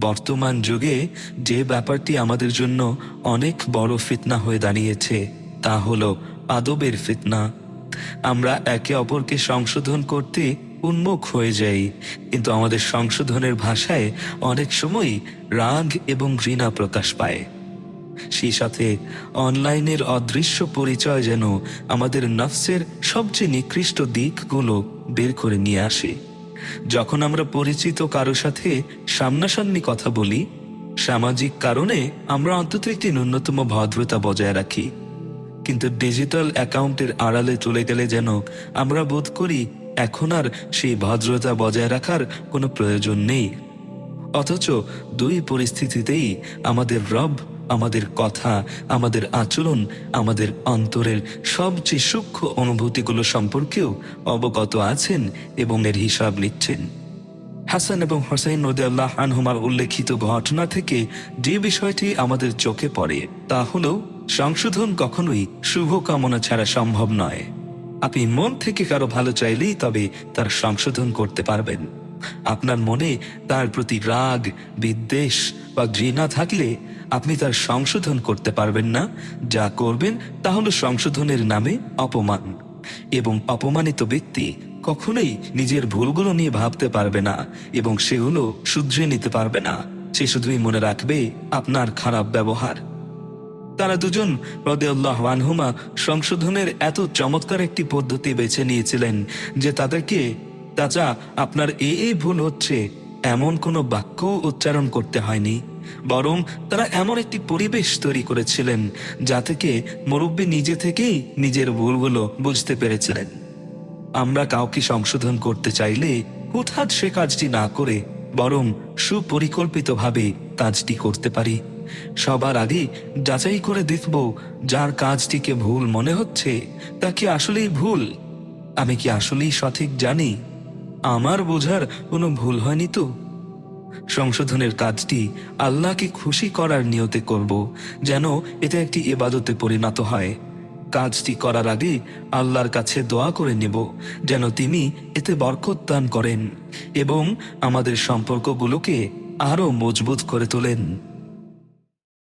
বর্তমান যুগে যে ব্যাপারটি আমাদের জন্য অনেক বড় ফিতনা হয়ে দাঁড়িয়েছে, তা হলো আদবের ফিতনা। আমরা একে অপরকে সংশোধন করতে উন্মুখ হয়ে যাই, কিন্তু আমাদের সংশোধনের ভাষায় অনেক সময় রাগ এবং ঘৃণা প্রকাশ পায়। সেই সাথে অনলাইনের অদৃশ্য পরিচয় যেন আমাদের নফসের সবচেয়ে নিকৃষ্ট দিকগুলো বের করে নিয়ে আসে। যখন আমরা পরিচিত কারও সাথে সামনাসামনি কথা বলি, সামাজিক কারণে আমরা অন্তত একটি ন্যূনতম ভদ্রতা বজায় রাখি। কিন্তু ডিজিটাল অ্যাকাউন্টের আড়ালে চলে গেলে যেন আমরা বোধ করি এখন আর সেই ভদ্রতা বজায় রাখার কোনো প্রয়োজন নেই। অথচ দুই পরিস্থিতিতেই আমাদের রব আমাদের কথা, আমাদের আচরণ, আমাদের অন্তরের সবচেয়ে সূক্ষ্ম অনুভূতিগুলো সম্পর্কেও অবগত আছেন এবং এর হিসাব নিচ্ছেন। হাসান এবং হোসেন নদী আল্লাহ আনহুমার উল্লেখিত ঘটনা থেকে যে বিষয়টি আমাদের চোখে পড়ে, তা হল সংশোধন কখনোই শুভ কামনা ছাড়া সম্ভব নয়। আপনি মন থেকে কারও ভালো চাইলেই তবে তার সংশোধন করতে পারবেন। আপনার মনে তার প্রতি রাগ, বিদ্বেষ বা ঘৃণা থাকলে আপনি তার সংশোধন করতে পারবেন না। যা করবেন, তা হলো সংশোধনের নামে অপমান। এবং অপমানিত ব্যক্তি কখনোই নিজের ভুলগুলো নিয়ে ভাবতে পারবে না, এবং সেগুলো শুধরে নিতে পারবে না। সে শুধুই মনে রাখবে আপনার খারাপ ব্যবহার। তারা দুজন রদেউল্লাহ সংশোধনের এত চমৎকার একটি পদ্ধতি বেছে নিয়েছিলেন যে তাদেরকে, চাচা, আপনার এ এই ভুল হচ্ছে। এমন কোনো বাক্য উচ্চারণ করতে হয়নি। বরং তারা এমন একটি পরিবেশ তৈরি করেছিলেন যা থেকে মুরব্বী নিজে থেকেই নিজের ভুলগুলো বুঝতে পেরেছিলেন। আমরা কাউকে সংশোধন করতে চাইলে হুটহাট সে কাজটি না করে বরং সুপরিকল্পিতভাবে কাজটি করতে পারি। সবার আগে যাচাই করে দেখব যার কাজটিকে ভুল মনে হচ্ছে, তা কি আসলেই ভুল? আমি কি আসলেই সঠিক জানি? আমার বোঝার কোনো ভুল হয়নি তো? সংশোধনের কাজটি আল্লাহকে খুশি করার নিয়তে করব, যেন এটা একটি এবাদতে পরিণত হয়। কাজটি করার আগে আল্লাহর কাছে দোয়া করে নেব, যেন তিনি এতে বরকত দান করেন এবং আমাদের সম্পর্কগুলোকে আরও মজবুত করে তোলেন।